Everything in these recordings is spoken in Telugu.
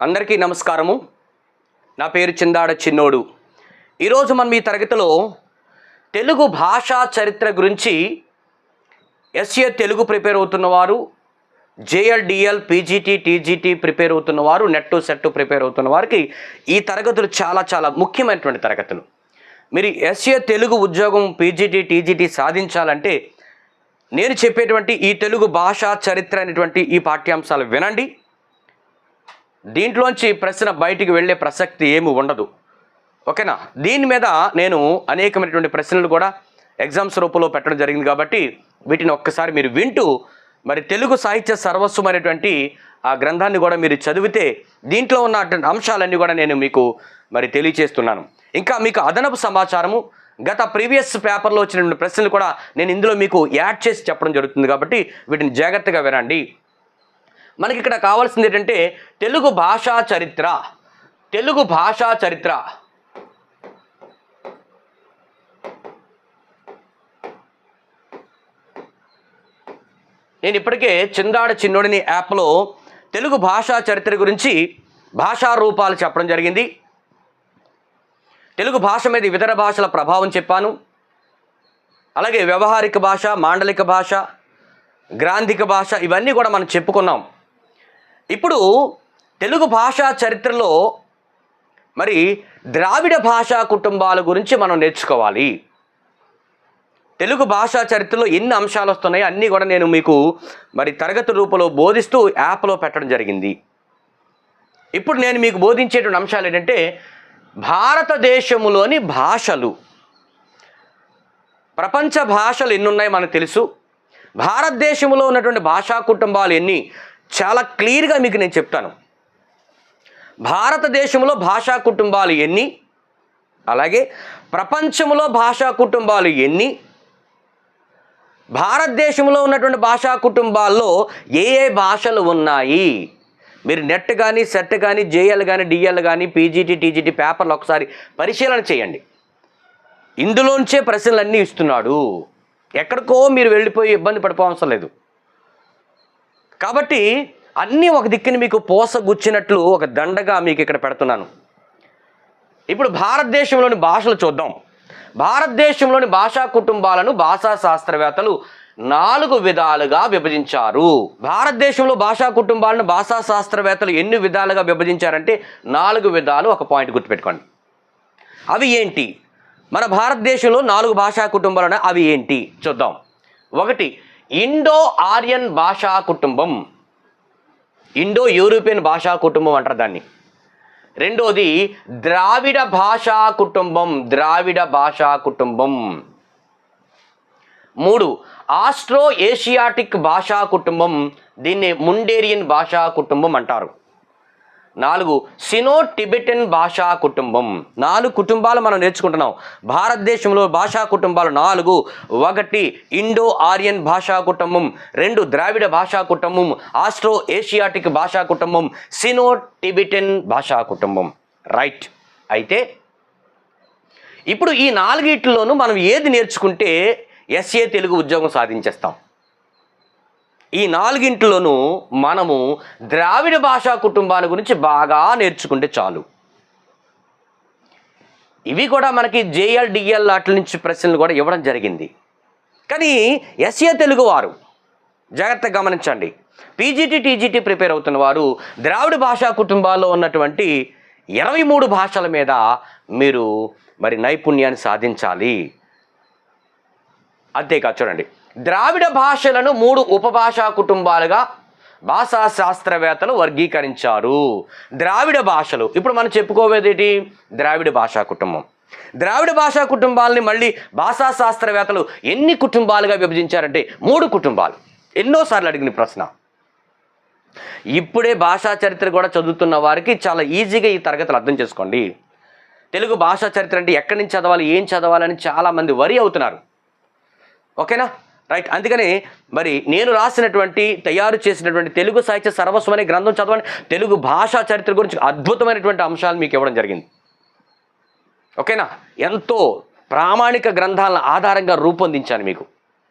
అందరికీ నమస్కారము. నా పేరు చిందాడ చిన్నోడు. ఈరోజు మనం ఈ తరగతిలో తెలుగు భాషా చరిత్ర గురించి SA Telugu prepare అవుతున్నవారు JL DL PGT TGT prepare అవుతున్నవారు NET SET prepare అవుతున్న వారికి ఈ తరగతులు చాలా చాలా ముఖ్యమైనటువంటి తరగతులు. మీరు ఎస్ఏ తెలుగు ఉద్యోగం పీజీటీ టీజీటీ సాధించాలంటే నేను చెప్పేటువంటి ఈ తెలుగు భాషా చరిత్ర అనేటువంటి ఈ పాఠ్యాంశాలు వినండి. దీంట్లోంచి ప్రశ్న బయటికి వెళ్ళే ప్రసక్తి ఏమి ఉండదు. ఓకేనా? దీని మీద నేను అనేకమైనటువంటి ప్రశ్నలు కూడా ఎగ్జామ్స్ రూపంలో పెట్టడం జరిగింది కాబట్టి వీటిని ఒక్కసారి మీరు వింటూ మరి తెలుగు సాహిత్య సర్వస్వం అనేటువంటి ఆ గ్రంథాన్ని కూడా మీరు చదివితే దీంట్లో ఉన్నటువంటి అంశాలన్నీ కూడా నేను మీకు మరి తెలియచేస్తున్నాను. ఇంకా మీకు అదనపు సమాచారము గత ప్రీవియస్ పేపర్లో వచ్చినటువంటి ప్రశ్నలు కూడా నేను ఇందులో మీకు యాడ్ చేసి చెప్పడం జరుగుతుంది కాబట్టి వీటిని జాగ్రత్తగా వినండి. మనకి ఇక్కడ కావాల్సింది ఏంటంటే తెలుగు భాషా చరిత్ర. తెలుగు భాషా చరిత్ర. నేను ఇప్పటికే చిందాడ చిన్నోడిని యాప్లో తెలుగు భాషా చరిత్ర గురించి భాషా రూపాలు చెప్పడం జరిగింది. తెలుగు భాష మీద ఇతర భాషల ప్రభావం చెప్పాను. అలాగే వ్యవహారిక భాష మాండలిక భాష గ్రాంధిక భాష ఇవన్నీ కూడా మనం చెప్పుకున్నాం. ఇప్పుడు తెలుగు భాషా చరిత్రలో మరి ద్రావిడ భాషా కుటుంబాల గురించి మనం నేర్చుకోవాలి. తెలుగు భాషా చరిత్రలో ఎన్ని అంశాలు వస్తున్నాయో అన్నీ కూడా నేను మీకు మరి తరగతి రూపంలో బోధిస్తూ యాప్లో పెట్టడం జరిగింది. ఇప్పుడు నేను మీకు బోధించేటువంటి అంశాలు ఏంటంటే భారతదేశంలోని భాషలు. ప్రపంచ భాషలు ఎన్నున్నాయి మనకు తెలుసు. భారతదేశంలో ఉన్నటువంటి భాషా కుటుంబాలు ఎన్ని? చాలా క్లియర్గా మీకు నేను చెప్తాను. భారతదేశంలో భాషా కుటుంబాలు ఎన్ని? అలాగే ప్రపంచంలో భాషా కుటుంబాలు ఎన్ని? భారతదేశంలో ఉన్నటువంటి భాషా కుటుంబాల్లో ఏ ఏ భాషలు ఉన్నాయి? మీరు నెట్ కానీ సెట్ కానీ జేఎల్ కానీ డిఎల్ కానీ పీజీటీ టీజీటీ పేపర్లు ఒకసారి పరిశీలన చేయండి. ఇందులోంచే ప్రశ్నలన్నీ ఇస్తున్నాడు. ఎక్కడికో మీరు వెళ్ళిపోయి ఇబ్బంది పడిపోవసరం లేదు. కాబట్టి అన్నీ ఒక దిక్కుని మీకు పోసగుచ్చినట్లు ఒక దండగా మీకు ఇక్కడ పెడుతున్నాను. ఇప్పుడు భారతదేశంలోని భాషలు చూద్దాం. భారతదేశంలోని భాషా కుటుంబాలను భాషా శాస్త్రవేత్తలు నాలుగు విధాలుగా విభజించారు. భారతదేశంలో భాషా కుటుంబాలను భాషా శాస్త్రవేత్తలు ఎన్ని విధాలుగా విభజించారంటే నాలుగు విధాలు ఒక పాయింట్ గుర్తుపెట్టుకోండి. అవి ఏంటి? మన భారతదేశంలో నాలుగు భాషా కుటుంబాలను అవి ఏంటి? చూద్దాం. ఒకటి ఇండో ఆర్యన్ భాషా కుటుంబం. ఇండో యూరోపియన్ భాషా కుటుంబం అంటారు దాన్ని. రెండోది ద్రావిడ భాషా కుటుంబం ద్రావిడ భాషా కుటుంబం. మూడు ఆస్ట్రో ఏషియాటిక్ భాషా కుటుంబం దీన్ని ముండేరియన్ భాషా కుటుంబం అంటారు. నాలుగు సినో టిబెటన్ భాషా కుటుంబం. నాలుగు కుటుంబాలు మనం నేర్చుకుంటున్నాం. భారతదేశంలో భాషా కుటుంబాలు నాలుగు ఒకటి ఇండో ఆర్యన్ భాషా కుటుంబం రెండు ద్రావిడ భాషా కుటుంబం ఆస్ట్రో ఏషియాటిక్ భాషా కుటుంబం సినో టిబెటన్ భాషా కుటుంబం. రైట్. అయితే ఇప్పుడు ఈ నాలుగిట్లోనూ మనం ఏది నేర్చుకుంటే ఎస్ఏ తెలుగు ఉద్యోగం సాధించేస్తాం. ఈ నాలుగింటిలోనూ మనము ద్రావిడ భాషా కుటుంబాల గురించి బాగా నేర్చుకుంటే చాలు. ఇవి కూడా మనకి జేఎల్ డిఎల్ వాటి నుంచి ప్రశ్నలు కూడా ఇవ్వడం జరిగింది. కానీ ఎస్ఏ తెలుగు వారు జాగ్రత్తగా గమనించండి. పీజీటీ టీజీటీ ప్రిపేర్ అవుతున్న వారు ద్రావిడ భాషా కుటుంబాల్లో ఉన్నటువంటి ఇరవై మూడు భాషల మీద మీరు మరి నైపుణ్యాన్ని సాధించాలి. అంతేకాదు చూడండి. ద్రావిడ భాషలను మూడు ఉపభాషా కుటుంబాలుగా భాషా శాస్త్రవేత్తలు వర్గీకరించారు. ద్రావిడ భాషలు. ఇప్పుడు మనం చెప్పుకోవేదేటి ద్రావిడ భాషా కుటుంబం. ద్రావిడ భాషా కుటుంబాలని మళ్ళీ భాషా శాస్త్రవేత్తలు ఎన్ని కుటుంబాలుగా విభజించారంటే మూడు కుటుంబాలు. ఎన్నోసార్లు అడిగిన ప్రశ్న. ఇప్పుడే భాషా చరిత్ర కూడా చదువుతున్న వారికి చాలా ఈజీగా ఈ తరగతులు అర్థం చేసుకోండి. తెలుగు భాషా చరిత్ర అంటే ఎక్కడి నుంచి చదవాలి ఏం చదవాలని చాలామంది వరి అవుతున్నారు. ఓకేనా? రైట్ అందుకని మరి నేను రాసినటువంటి తయారు చేసినటువంటి తెలుగు సాహిత్య సర్వస్వం అనే గ్రంథం చదవండి. తెలుగు భాషా చరిత్ర గురించి అద్భుతమైనటువంటి అంశాలు మీకు ఇవ్వడం జరిగింది. ఓకేనా? ఎంతో ప్రామాణిక గ్రంథాలను ఆధారంగా రూపొందించాను మీకు.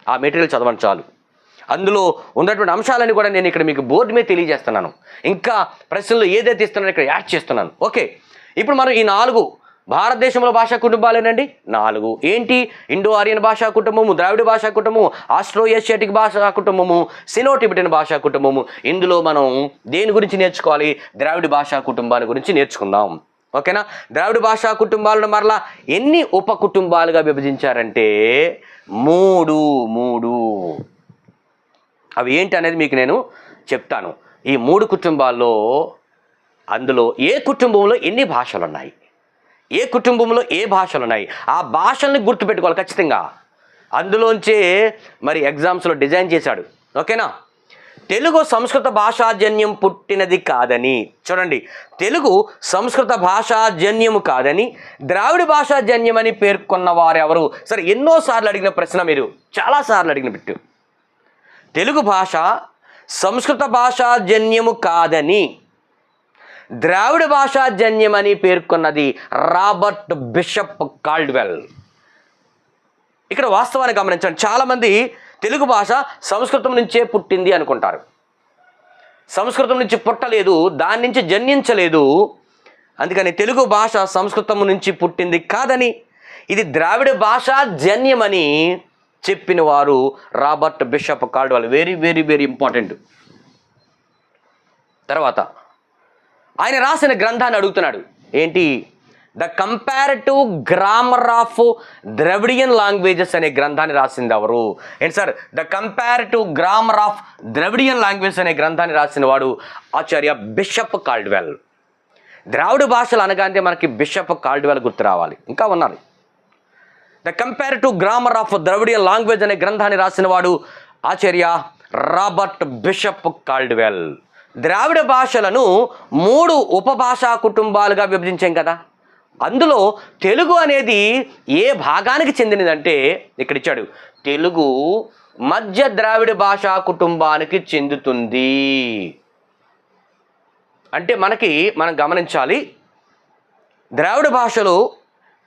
ఆ మెటీరియల్ చదవండి చాలు. అందులో ఉన్నటువంటి అంశాలని కూడా నేను ఇక్కడ మీకు బోర్డు మీద తెలియజేస్తున్నాను. ఇంకా ప్రశ్నలు ఏదైతే ఇస్తున్నానో ఇక్కడ యాడ్ చేస్తున్నాను. ఓకే. ఇప్పుడు మనం ఈ నాలుగు భారతదేశంలో భాషా కుటుంబాలేనండి? నాలుగు. ఏంటి? ఇండో ఆరియన్ భాషా కుటుంబము ద్రావిడ భాషా కుటుంబము ఆస్ట్రో ఏషియాటిక్ భాషా కుటుంబము సినో టిబెటన్ భాషా కుటుంబము. ఇందులో మనం దేని గురించి నేర్చుకోవాలి? ద్రావిడ భాషా కుటుంబాల గురించి నేర్చుకుందాం. ఓకేనా? ద్రావిడ భాషా కుటుంబాలను మరలా ఎన్ని ఉప కుటుంబాలుగా విభజించారంటే మూడు మూడు. అవి ఏంటి అనేది మీకు నేను చెప్తాను. ఈ మూడు కుటుంబాల్లో అందులో ఏ కుటుంబంలో ఎన్ని భాషలు ఉన్నాయి ఏ కుటుంబంలో ఏ భాషలు ఉన్నాయి ఆ భాషల్ని గుర్తుపెట్టుకోవాలి ఖచ్చితంగా. అందులోంచే మరి ఎగ్జామ్స్లో డిజైన్ చేశాడు. ఓకేనా? తెలుగు సంస్కృత భాషాజన్యం పుట్టినది కాదని. చూడండి తెలుగు సంస్కృత భాషాజన్యము కాదని ద్రావిడ భాషాజన్యం అని పేర్కొన్న వారు ఎవరు? సరే ఎన్నోసార్లు అడిగిన ప్రశ్న మీరు. చాలాసార్లు అడిగిన బిట్టు. తెలుగు భాష సంస్కృత భాషాజన్యము కాదని. ద్రావిడ భాషాజన్యమని పేర్కొన్నది రాబర్ట్ బిషప్ కాల్డ్వెల్. ఇక్కడ వాస్తవాన్ని గమనించండి. చాలామంది తెలుగు భాష సంస్కృతం నుంచే పుట్టింది అనుకుంటారు. సంస్కృతం నుంచి పుట్టలేదు దాని నుంచి జన్మించలేదు. అందుకని తెలుగు భాష సంస్కృతం నుంచి పుట్టింది కాదని ఇది ద్రావిడ భాష జన్యమని చెప్పిన వారు Robert Bishop Caldwell. Very very very important తర్వాత ఆయన రాసిన గ్రంథాన్ని అడుగుతున్నాడు. ఏంటి? The comparative grammar of Dravidian languages అనే గ్రంథాన్ని రాసింది ఎవరు? ఏంటి sir? The comparative grammar of Dravidian languages అనే గ్రంథాన్ని రాసిన వాడు ఆచార్య బిషప్ కాల్డ్వెల్. ద్రావిడ భాషలు అనగానే మనకి బిషప్ కాల్డ్వెల్ గుర్తు రావాలి. ఇంకా ఉన్నారు. The comparative grammar of Dravidian language అనే గ్రంథాన్ని రాసిన వాడు ఆచార్య రాబర్ట్ బిషప్ కాల్డ్వెల్. ద్రావిడ భాషలను మూడు ఉపభాషా కుటుంబాలుగా విభజించాం కదా. అందులో తెలుగు అనేది ఏ భాగానికి చెందినదంటే ఇక్కడ ఇచ్చాడు. తెలుగు మధ్య ద్రావిడ భాషా కుటుంబానికి చెందుతుంది. అంటే మనకి మనం గమనించాలి ద్రావిడ భాషలు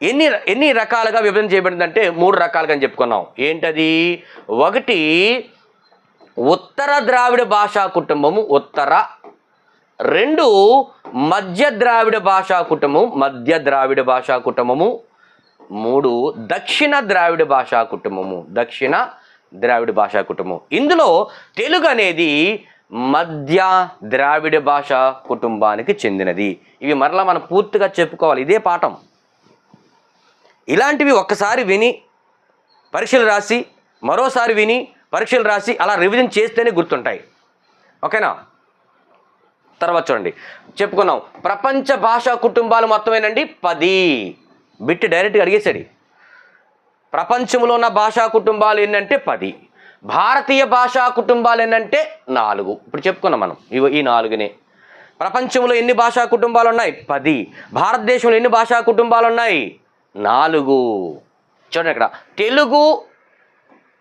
ఎన్ని ఎన్ని రకాలుగా విభజన చేయబడిందంటే మూడు రకాలుగా అని చెప్పుకున్నాం. ఏంటది? ఒకటి ఉత్తర ద్రావిడ భాషా కుటుంబము ఉత్తర. రెండు మధ్య ద్రావిడ భాషా కుటుంబం మధ్య ద్రావిడ భాషా కుటుంబము. మూడు దక్షిణ ద్రావిడ భాషా కుటుంబము దక్షిణ ద్రావిడ భాషా కుటుంబం ఇందులో తెలుగు అనేది మధ్య ద్రావిడ భాషా కుటుంబానికి చెందినది. ఇవి మరలా మనం పూర్తిగా చెప్పుకోవాలి. ఇదే పాఠం. ఇలాంటివి ఒక్కసారి విని పరీక్షలు రాసి మరోసారి విని పరీక్షలు రాసి అలా రివిజన్ చేస్తేనే గుర్తుంటాయి. ఓకేనా? తర్వాత చూడండి. చెప్పుకున్నాం. ప్రపంచ భాషా కుటుంబాలు మొత్తమేనండి? పది. బిట్టి డైరెక్ట్గా అడిగేశాడు ప్రపంచంలో ఉన్న భాషా కుటుంబాలు ఏంటంటే పది. భారతీయ భాషా కుటుంబాలు ఏంటంటే నాలుగు. ఇప్పుడు చెప్పుకున్నాం మనం. ఇవి ఈ నాలుగునే. ప్రపంచంలో ఎన్ని భాషా కుటుంబాలు ఉన్నాయి? పది. భారతదేశంలో ఎన్ని భాషా కుటుంబాలు ఉన్నాయి? నాలుగు. చూడండి ఇక్కడ తెలుగు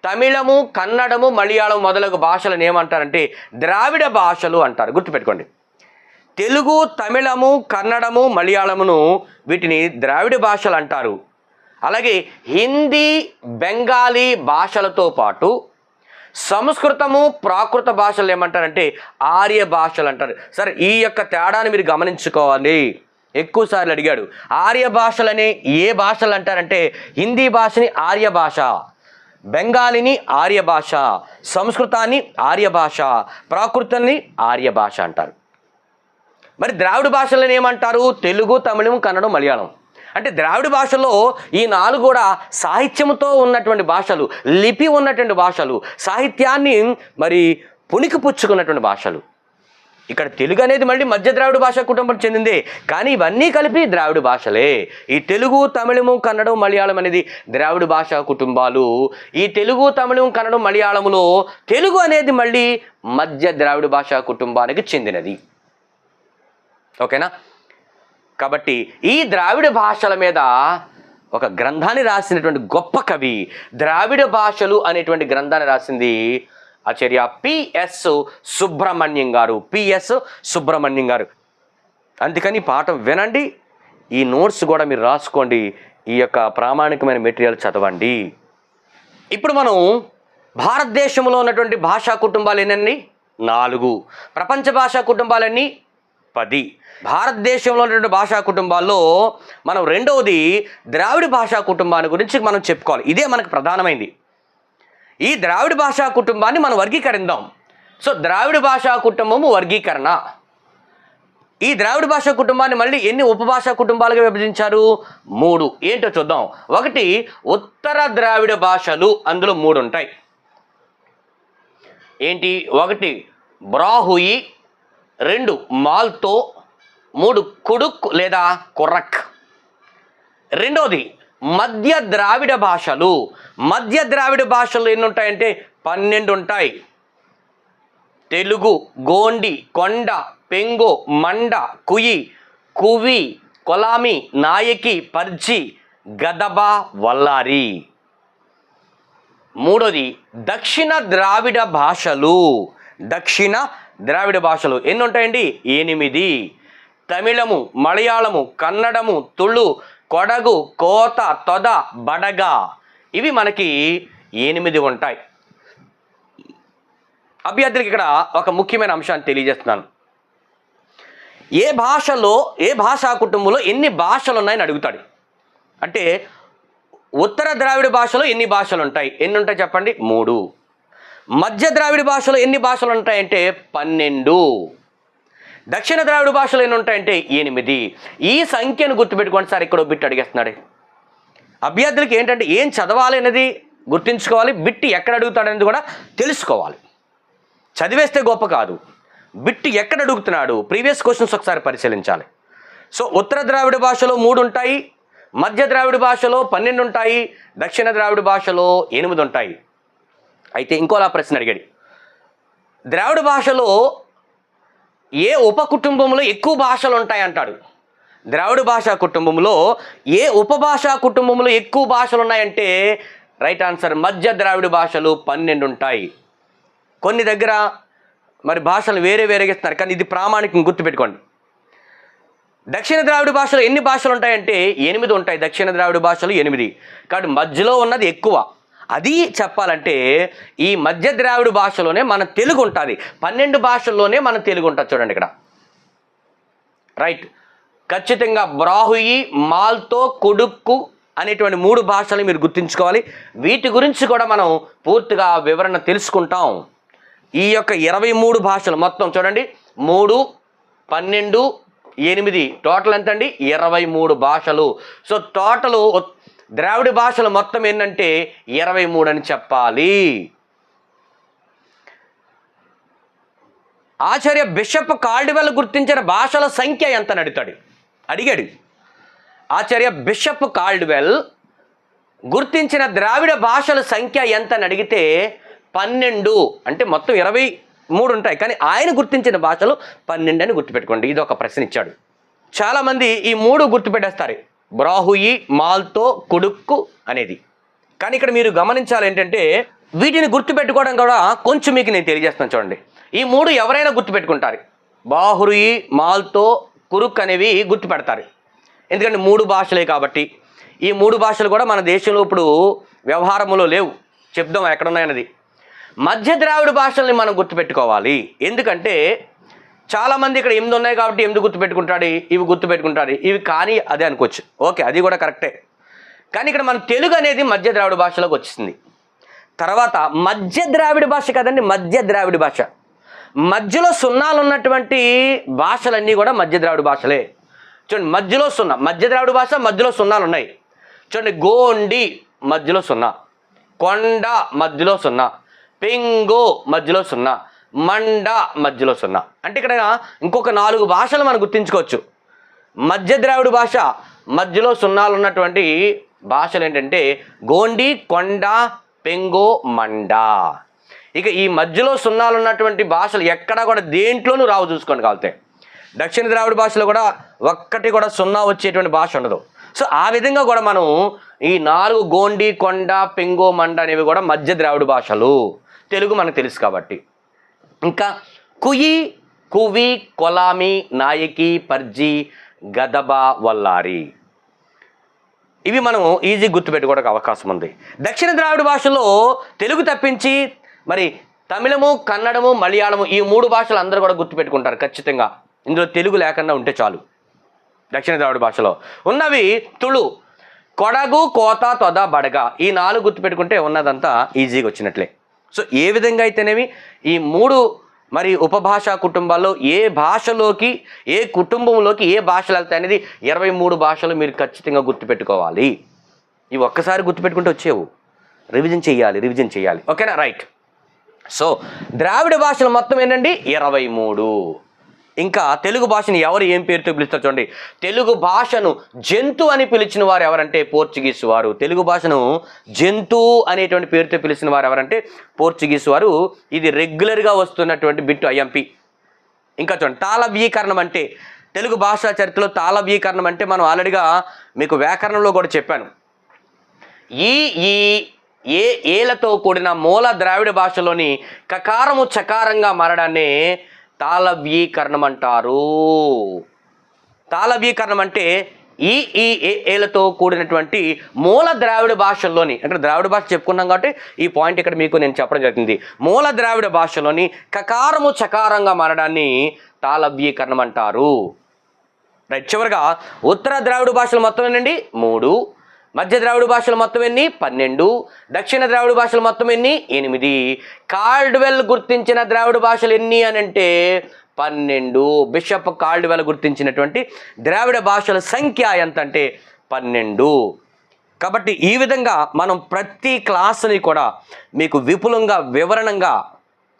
తమిళము కన్నడము మలయాళం మొదలగు భాషలను ఏమంటారంటే ద్రావిడ భాషలు అంటారు. గుర్తుపెట్టుకోండి. తెలుగు తమిళము కన్నడము మలయాళమును వీటిని ద్రావిడ భాషలు అంటారు. అలాగే హిందీ బెంగాలీ భాషలతో పాటు సంస్కృతము ప్రాకృత భాషలు ఏమంటారంటే ఆర్య భాషలు అంటారు. సరే ఈ యొక్క తేడాను మీరు గమనించుకోవాలి. ఎక్కువసార్లు అడిగాడు ఆర్య భాషలని ఏ భాషలు అంటారంటే హిందీ భాషని ఆర్య భాష. బెంగాలీని ఆర్య భాష సంస్కృతాన్ని ఆర్య భాష ప్రాకృతాన్ని ఆర్య భాష అంటారు. మరి ద్రావిడ భాషలను ఏమంటారు? తెలుగు తమిళం కన్నడం మలయాళం. అంటే ద్రావిడ భాషలో ఈ నాలుగు కూడా సాహిత్యంతో ఉన్నటువంటి భాషలు లిపి ఉన్నటువంటి భాషలు సాహిత్యాన్ని మరి పుణికి పుచ్చుకున్నటువంటి భాషలు. ఇక్కడ తెలుగు అనేది మళ్ళీ మధ్య ద్రావిడ భాష కుటుంబం చెందింది. కానీ ఇవన్నీ కలిపి ద్రావిడ భాషలే. ఈ తెలుగు తమిళము కన్నడం మలయాళం అనేది ద్రావిడ భాషా కుటుంబాలు. ఈ తెలుగు తమిళం కన్నడం మలయాళములో తెలుగు అనేది మళ్ళీ మధ్య ద్రావిడ భాషా కుటుంబానికి చెందినది. ఓకేనా? కాబట్టి ఈ ద్రావిడ భాషల మీద ఒక గ్రంథాన్ని రాసినటువంటి గొప్ప కవి ద్రావిడ భాషలు అనేటువంటి గ్రంథాన్ని రాసింది ఆచార్య పిఎస్ సుబ్రహ్మణ్యం గారు. పిఎస్ సుబ్రహ్మణ్యం గారు. అందుకని పాఠం వినండి. ఈ నోట్స్ కూడా మీరు రాసుకోండి. ఈ యొక్క ప్రామాణికమైన మెటీరియల్ చదవండి. ఇప్పుడు మనం భారతదేశంలో ఉన్నటువంటి భాషా కుటుంబాలు ఎన్ని నాలుగు. ప్రపంచ భాషా కుటుంబాలన్నీ పది. భారతదేశంలో ఉన్నటువంటి భాషా కుటుంబాల్లో మనం రెండవది ద్రావిడ భాషా కుటుంబాన్ని గురించి మనం చెప్పుకోవాలి. ఇదే మనకు ప్రధానమైంది. ఈ ద్రావిడ భాషా కుటుంబాన్ని మనం వర్గీకరిందాం సో ద్రావిడ భాషా కుటుంబము వర్గీకరణ. ఈ ద్రావిడ భాషా కుటుంబాన్ని మళ్ళీ ఎన్ని ఉపభాషా కుటుంబాలుగా విభజించారు? మూడు. ఏంటో చూద్దాం. ఒకటి ఉత్తర ద్రావిడ భాషలు. అందులో మూడు ఉంటాయి ఏంటి? ఒకటి బ్రాహుయి. రెండు మాల్తో. మూడు కుడుక్ లేదా కుర్రక్. రెండోది మధ్య ద్రావిడ భాషలు. మధ్య ద్రావిడ భాషలు ఎన్ని ఉంటాయంటే పన్నెండు ఉంటాయి తెలుగు గోండి కొండ పెంగో మండ కుయి కువి కొలామి నాయకి పర్జి గదబ వల్లారి. మూడోది దక్షిణ ద్రావిడ భాషలు. దక్షిణ ద్రావిడ భాషలు ఎన్ని ఉంటాయండి ఎనిమిది. తమిళము మలయాళము కన్నడము తుళు కొడగు కోత తొద బడగ ఇవి మనకి ఎనిమిది ఉంటాయి. అభ్యర్థులకి ఇక్కడ ఒక ముఖ్యమైన అంశాన్ని తెలియజేస్తున్నాను. ఏ భాషలో ఏ భాషా కుటుంబంలో ఎన్ని భాషలు ఉన్నాయని అడుగుతాడు. అంటే ఉత్తర ద్రావిడ భాషలో ఎన్ని భాషలు ఉంటాయి? ఎన్ని ఉంటాయి చెప్పండి? మూడు. మధ్య ద్రావిడ భాషలో ఎన్ని భాషలు ఉంటాయంటే పన్నెండు. దక్షిణ ద్రావిడ భాషలో ఎన్ని ఉంటాయంటే ఎనిమిది. ఈ సంఖ్యను గుర్తుపెట్టుకోండి సార్ ఇక్కడ బిట్ అడిగేస్తున్నాడు. అభ్యర్థులకి ఏంటంటే ఏం చదవాలి అనేది గుర్తుంచుకోవాలి బిట్టి ఎక్కడ అడుగుతాడనేది కూడా తెలుసుకోవాలి. చదివేస్తే గొప్ప కాదు. బిట్టి ఎక్కడ అడుగుతున్నాడు? ప్రీవియస్ క్వశ్చన్స్ ఒకసారి పరిశీలించాలి. సో ఉత్తర ద్రావిడ భాషలో మూడు ఉంటాయి మధ్య ద్రావిడ భాషలో పన్నెండు ఉంటాయి దక్షిణ ద్రావిడ భాషలో ఎనిమిది ఉంటాయి. అయితే ఇంకోలా ప్రశ్న అడిగాడు. ద్రావిడ భాషలో ఏ ఉపకుటుంబంలో ఎక్కువ భాషలు ఉంటాయి అంటాడు ద్రావిడ భాషా కుటుంబంలో ఏ ఉపభాషా కుటుంబంలో ఎక్కువ భాషలు ఉన్నాయంటే? రైట్ ఆన్సర్ మధ్య ద్రావిడ భాషలు పన్నెండు ఉంటాయి కొన్ని దగ్గర మరి భాషలు వేరే వేరేగా ఇస్తున్నారు కానీ ఇది ప్రామాణికం గుర్తుపెట్టుకోండి. దక్షిణ ద్రావిడ భాషలో ఎన్ని భాషలు ఉంటాయంటే? ఎనిమిది ఉంటాయి. దక్షిణ ద్రావిడ భాషలు ఎనిమిది. కాబట్టి మధ్యలో ఉన్నది ఎక్కువ. అది చెప్పాలంటే ఈ మధ్య ద్రావిడ భాషలోనే మన తెలుగు ఉంటుంది. పన్నెండు భాషల్లోనే మన తెలుగు ఉంటుంది చూడండి ఇక్కడ. రైట్ ఖచ్చితంగా బ్రాహుయి మాల్తో కొడుక్కు అనేటువంటి మూడు భాషలు మీరు గుర్తుంచుకోవాలి. వీటి గురించి కూడా మనం పూర్తిగా వివరణ తెలుసుకుంటాం. ఈ యొక్క ఇరవై మూడు భాషలు మొత్తం చూడండి. మూడు పన్నెండు ఎనిమిది. టోటల్ ఎంత అండి ఇరవై మూడు భాషలు. సో టోటల్ ద్రావిడ భాషలు మొత్తం ఏంటంటే ఇరవై మూడు అని చెప్పాలి. ఆచార్య బిషప్ కాల్డివెల్ గుర్తించిన భాషల సంఖ్య ఎంత నడుతాడు అడిగాడు. ఆచార్య బిషప్ కాల్డ్వెల్ గుర్తించిన ద్రావిడ భాషల సంఖ్య ఎంత అని అడిగితే పన్నెండు. అంటే మొత్తం ఇరవై మూడు ఉంటాయి. కానీ ఆయన గుర్తించిన భాషలు పన్నెండు అని గుర్తుపెట్టుకోండి. ఇది ఒక ప్రశ్న ఇచ్చాడు. చాలామంది ఈ మూడు గుర్తుపెట్టేస్తారు. బ్రాహుయి మాల్తో కొడుక్కు అనేది. కానీ ఇక్కడ మీరు గమనించాలి ఏంటంటే వీటిని గుర్తుపెట్టుకోవడం కూడా కొంచెం మీకు నేను తెలియజేస్తాను చూడండి. ఈ మూడు ఎవరైనా గుర్తుపెట్టుకుంటారు. బాహురి మాల్తో కురుక్ అనేవి గుర్తుపెడతారు. ఎందుకంటే మూడు భాషలే కాబట్టి. ఈ మూడు భాషలు కూడా మన దేశంలో ఇప్పుడు వ్యవహారంలో లేవు. చెప్దాం ఎక్కడున్నాయన్నది. మధ్య ద్రావిడ భాషల్ని మనం గుర్తుపెట్టుకోవాలి. ఎందుకంటే చాలామంది ఇక్కడ ఎనిమిది ఉన్నాయి కాబట్టి ఎనిమిది గుర్తుపెట్టుకుంటాడు ఇవి గుర్తుపెట్టుకుంటాడు ఇవి కానీ అదే అనుకోవచ్చు. ఓకే అది కూడా కరెక్టే. కానీ ఇక్కడ మన తెలుగు అనేది మధ్య ద్రావిడ భాషలోకి వచ్చింది తర్వాత మధ్య ద్రావిడ భాష కదండి మధ్య ద్రావిడ భాష. మధ్యలో సున్నాలు ఉన్నటువంటి భాషలన్నీ కూడా మధ్య ద్రావిడ భాషలే. చూడండి మధ్యలో సున్నా. మధ్య ద్రావిడ భాష మధ్యలో సున్నాలు ఉన్నాయి. చూడండి గోండి మధ్యలో సున్నా. కొండ మధ్యలో సున్నా. పెంగో మధ్యలో సున్నా. మండ మధ్యలో సున్నా. అంటే ఇక్కడ ఇంకొక నాలుగు భాషలు మనం గుర్తించుకోవచ్చు. మధ్య ద్రావిడ భాష మధ్యలో సున్నాలు ఉన్నటువంటి భాషలు ఏంటంటే గోండి కొండ పెంగో మండ. ఇక ఈ మధ్యలో సున్నాలు ఉన్నటువంటి భాషలు ఎక్కడా కూడా దేంట్లోనూ రావు చూసుకోండి కాలితే దక్షిణ ద్రావిడ భాషలో కూడా ఒక్కటి కూడా సున్నా వచ్చేటువంటి భాష ఉండదు. సో ఆ విధంగా కూడా మనం ఈ నాలుగు గోండి కొండ పెంగో మండ అనేవి కూడా మధ్య ద్రావిడ భాషలు. తెలుగు మనకు తెలుసు కాబట్టి. ఇంకా కుయి కువి కొలామి నాయకి పర్జి గదబ వల్లారి. ఇవి మనం ఈజీ గుర్తుపెట్టుకోవడానికి అవకాశం ఉంది. దక్షిణ ద్రావిడ భాషలో తెలుగు తప్పించి మరి తమిళము కన్నడము మలయాళము ఈ మూడు భాషలు అందరూ కూడా గుర్తుపెట్టుకుంటారు ఖచ్చితంగా. ఇందులో తెలుగు లేకుండా ఉంటే చాలు. దక్షిణ ద్రావిడ భాషలో. ఉన్నవి తుళు కొడగు కోత తొద బడగ. ఈ నాలుగు గుర్తుపెట్టుకుంటే ఉన్నదంతా ఈజీగా వచ్చినట్లే. సో ఏ విధంగా అయితేనేమి ఈ మూడు మరి ఉపభాషా కుటుంబాల్లో ఏ భాషలోకి ఏ కుటుంబంలోకి ఏ భాషలు వెళ్తాయి అనేది ఇరవై మూడు భాషలు మీరు ఖచ్చితంగా గుర్తుపెట్టుకోవాలి. ఇవి ఒక్కసారి గుర్తుపెట్టుకుంటే వచ్చేవు. రివిజన్ చేయాలి రివిజన్ చేయాలి ఓకేనా? రైట్. సో ద్రావిడ భాషలు మొత్తం ఏంటండి ఇరవై మూడు. ఇంకా తెలుగు భాషను ఎవరు ఏం పేరుతో పిలుస్తారు చూడండి. తెలుగు భాషను జంతు అని పిలిచిన వారు ఎవరంటే పోర్చుగీస్ వారు. తెలుగు భాషను జంతు అనేటువంటి పేరుతో పిలిచిన వారు ఎవరంటే పోర్చుగీస్ వారు. ఇది రెగ్యులర్గా వస్తున్నటువంటి బిట్టు ఐఎంపి. ఇంకా చూడండి తాళవ్యీకరణం అంటే తెలుగు భాషా చరిత్రలో తాళవ్యీకరణం అంటే మనం ఆల్రెడీగా మీకు వ్యాకరణంలో కూడా చెప్పాను. ఈ ఈ ఏ ఏలతో కూడిన మూల ద్రావిడ భాషలోని కకారము చకారంగా మారడాన్ని తాళవ్యీకరణం అంటారు తాళవ్యీకరణం అంటే ఈ ఈ ఏలతో కూడినటువంటి మూల ద్రావిడ భాషల్లోని అంటే ద్రావిడ భాష చెప్పుకున్నాం కాబట్టి ఈ పాయింట్ ఇక్కడ మీకు నేను చెప్పడం జరిగింది. మూల ద్రావిడ భాషలోని కకారము చకారంగా మారడాన్ని తాళవ్యీకరణం అంటారు రైట్ చివరిగా ఉత్తర ద్రావిడ భాషలు మొత్తం ఏంటండి మూడు మధ్య ద్రావిడ భాషలు మొత్తం ఎన్ని? పన్నెండు. దక్షిణ ద్రావిడ భాషలు మొత్తం ఎన్ని? ఎనిమిది. కాల్డ్వెల్ గుర్తించిన ద్రావిడ భాషలు ఎన్ని అని అంటే పన్నెండు. బిషప్ కాల్డ్వెల్ గుర్తించినటువంటి ద్రావిడ భాషల సంఖ్య ఎంత అంటే పన్నెండు. కాబట్టి ఈ విధంగా మనం ప్రతి క్లాస్ని కూడా మీకు విపులంగా వివరణంగా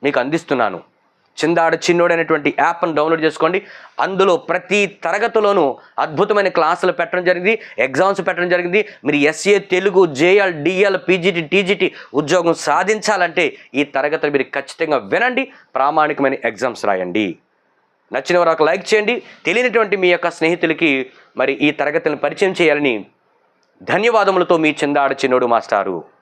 మీకు అందిస్తున్నాను. చిందాడు చిన్నోడు అనేటువంటి యాప్ను డౌన్లోడ్ చేసుకోండి. అందులో ప్రతి తరగతిలోనూ అద్భుతమైన క్లాసులు పెట్టడం జరిగింది ఎగ్జామ్స్ పెట్టడం జరిగింది. మీరు SA Telugu JL DL PGT TGT ఉద్యోగం సాధించాలంటే ఈ తరగతులు మీరు ఖచ్చితంగా వినండి ప్రామాణికమైన ఎగ్జామ్స్ రాయండి. నచ్చిన వారు ఒక లైక్ చేయండి. తెలియనటువంటి మీ యొక్క స్నేహితులకి మరి ఈ తరగతులను పరిచయం చేయాలని ధన్యవాదములతో మీ చిందాడు చిన్నోడు మాస్టారు.